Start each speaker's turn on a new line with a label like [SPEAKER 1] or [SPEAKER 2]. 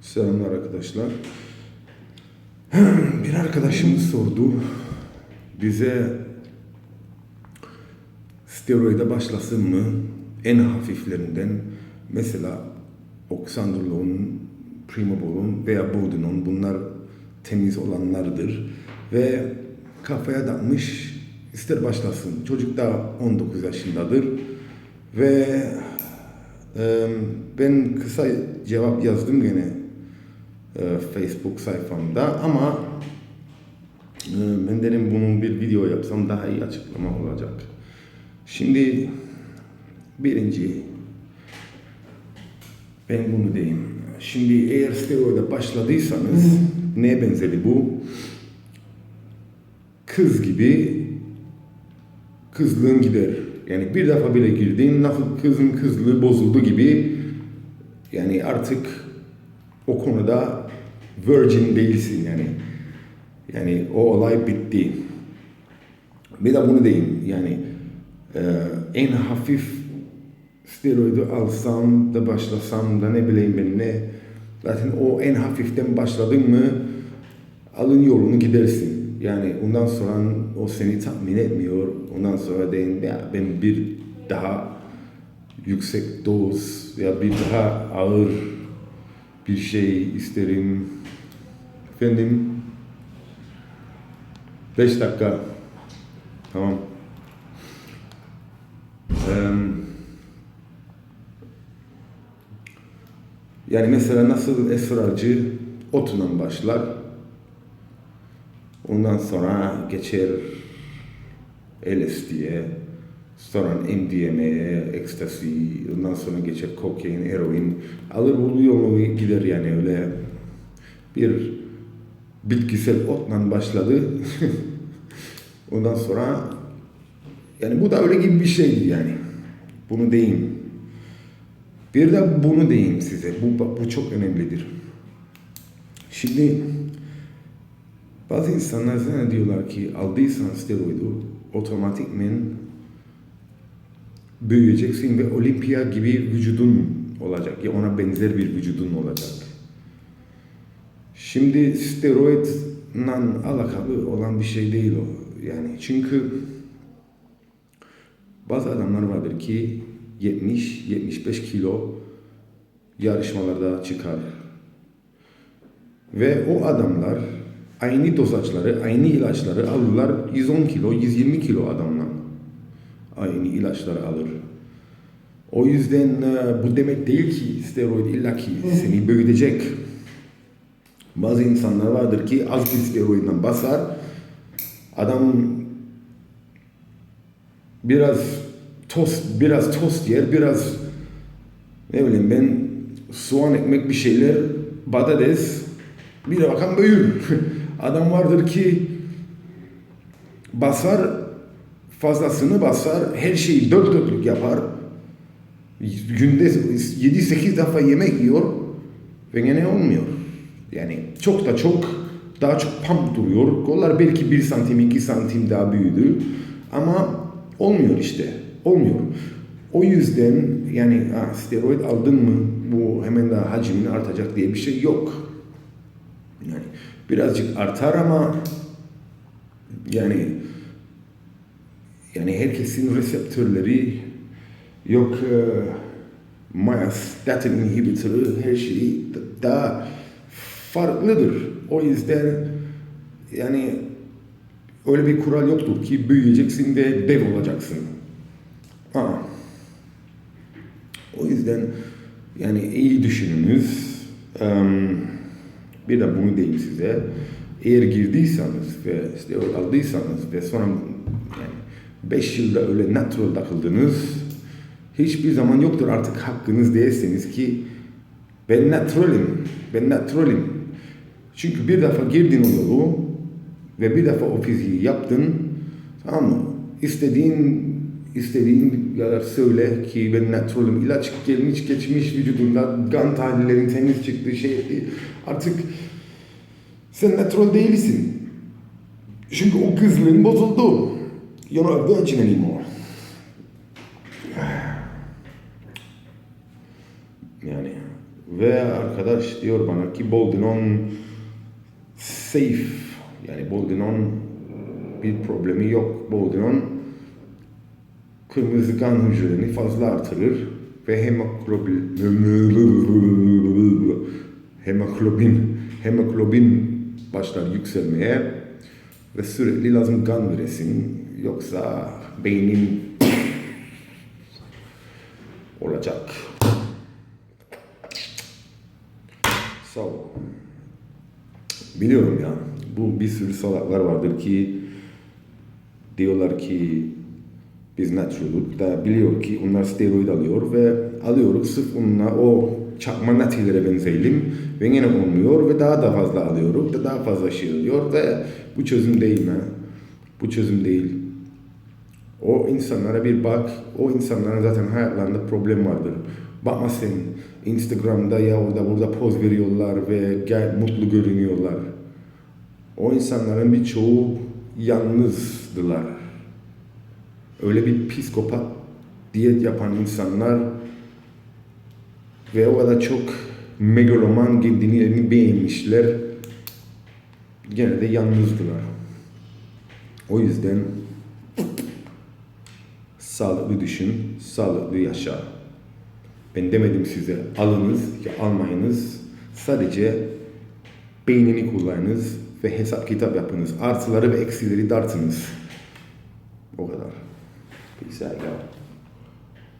[SPEAKER 1] Selamlar arkadaşlar. Bir arkadaşımız sordu. Bize steroide başlasın mı? En hafiflerinden mesela Oxandrolon, Primobolon veya Boldenon bunlar temiz olanlardır. Ve kafaya takmış ister başlasın. Çocuk da 19 yaşındadır. Ve ben kısa cevap yazdım gene e, Facebook sayfamda ama e, ben dedim bunun bir video yapsam daha iyi açıklama olacak. Şimdi birinci ben bunu diyeyim. Şimdi eğer steroide başladıysanız neye benzeri bu? Kız gibi kızlığın gider. Yani bir defa bile girdin nasıl kızın kızlığı bozuldu gibi yani artık o konuda virgin değilsin yani. Yani o olay bitti. Bir de bunu diyeyim yani e, en hafif steroidi alsam da başlasam da ne bileyim ben ne zaten o en hafiften başladın mı alın yolunu gidersin. Yani ondan sonra o seni tatmin etmiyor. Ondan sonra deyin ya ben bir daha yüksek doz ya bir daha ağır bir şey isterim. Efendim 5 dakika. Tamam. Eee Yani mesela nasıl esrarcı otundan başlar. Ondan sonra geçer LSD'ye, sonra MDMA'ye, ekstasi, ondan sonra geçer kokain, eroin. Alır bu yolu gider yani öyle bir bitkisel otla başladı. ondan sonra yani bu da öyle gibi bir şeydi yani. Bunu diyeyim. Bir de bunu diyeyim size. Bu, bu çok önemlidir. Şimdi bazı insanlar sana diyorlar ki aldıysan steroidi otomatikmen büyüyeceksin ve olimpiya gibi vücudun olacak. Ya ona benzer bir vücudun olacak. Şimdi steroidle alakalı olan bir şey değil o. Yani çünkü bazı adamlar vardır ki 70-75 kilo yarışmalarda çıkar. Ve o adamlar aynı dozaçları, aynı ilaçları alırlar 110 kilo, 120 kilo adamlar aynı ilaçları alır. O yüzden e, bu demek değil ki steroid illaki seni büyütecek. Bazı insanlar vardır ki az bir steroidden basar, adam biraz tost, biraz tost yer, biraz ne bileyim ben soğan ekmek bir şeyler, patates, bir bakan büyür. Adam vardır ki basar, fazlasını basar, her şeyi dört dörtlük yapar. Günde 7-8 defa yemek yiyor ve gene olmuyor. Yani çok da çok daha çok pump duruyor. Kollar belki 1 santim 2 santim daha büyüdü ama olmuyor işte olmuyor. O yüzden yani ah, steroid aldın mı bu hemen daha hacmin artacak diye bir şey yok. Yani birazcık artar ama yani yani herkesin reseptörleri yok e, myostatin inhibitörü her şey daha farklıdır. O yüzden yani öyle bir kural yoktur ki büyüyeceksin ve dev olacaksın. Ha. O yüzden yani iyi düşününüz. Bir de bunu diyeyim size. Eğer girdiyseniz ve işte aldıysanız ve sonra yani 5 yılda öyle natural takıldınız hiçbir zaman yoktur artık hakkınız değilseniz ki ben naturalim, ben naturalim. Çünkü bir defa girdin o yolu ve bir defa o fiziği yaptın tamam mı? İstediğin istediğin kadar söyle ki ben naturalım. ilaç gelmiş geçmiş vücudunda kan tahlillerin temiz çıktığı şey artık sen natural değilsin. Çünkü o kızlığın bozuldu. You're a virgin anymore. Yani Ve arkadaş diyor bana ki Boldinon safe. Yani Boldinon bir problemi yok. Boldinon kırmızı kan hücrelerini fazla artırır ve hemoglobin hemoglobin hemoglobin başlar yükselmeye ve sürekli lazım kan veresin yoksa beynin olacak. So, biliyorum ya bu bir sürü salaklar vardır ki diyorlar ki biz natural'ız da biliyor ki onlar steroid alıyor ve alıyoruz sırf onunla o çakma natilere benzeyelim ve yine olmuyor ve daha da fazla alıyoruz da daha fazla şey oluyor ve bu çözüm değil mi? Bu çözüm değil. O insanlara bir bak, o insanların zaten hayatlarında problem vardır. Bakma sen Instagram'da ya orada burada poz veriyorlar ve gayet mutlu görünüyorlar. O insanların birçoğu yalnızdılar. Öyle bir psikopat diyet yapan insanlar ve o kadar çok megaloman kendilerini beğenmişler. Gene de yalnızdılar. O yüzden sağlıklı düşün, sağlıklı yaşa. Ben demedim size alınız ya almayınız. Sadece beynini kullanınız ve hesap kitap yapınız. Artıları ve eksileri dartınız. O kadar. Out, y'all.